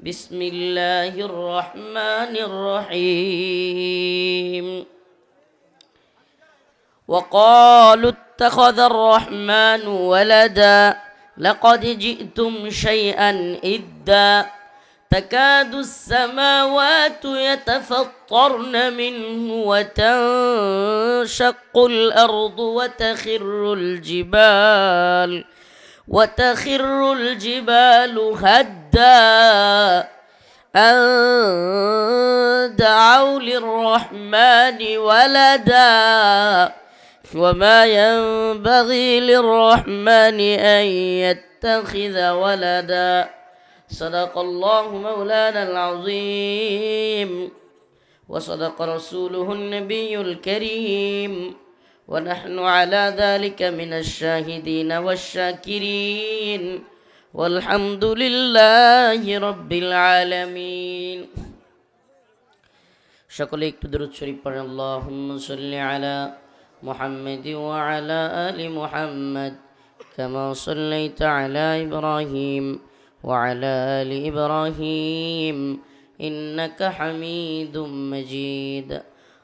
بسم الله الرحمن الرحيم. وقالوا اتخذ الرحمن ولدا لقد جئتم شيئا إدا. تكاد السماوات يتفطرن منه وتنشق الأرض وتخر الجبال. وتخر الجبال هدا أن دعوا للرحمن ولدا وما ينبغي للرحمن أن يتخذ ولدا. صدق الله مولانا العظيم. وصدق رسوله النبي الكريم. ونحن على ذلك من الشاهدين والشاكرين والحمد لله رب العالمين সকলে একটু দরুদ শরীফ পড়েন আল্লাহুম্মা সাল্লি আলা محمد وعلى آل محمد كما صليت على إبراهيم وعلى آل إبراهيم إنك حميد مجيد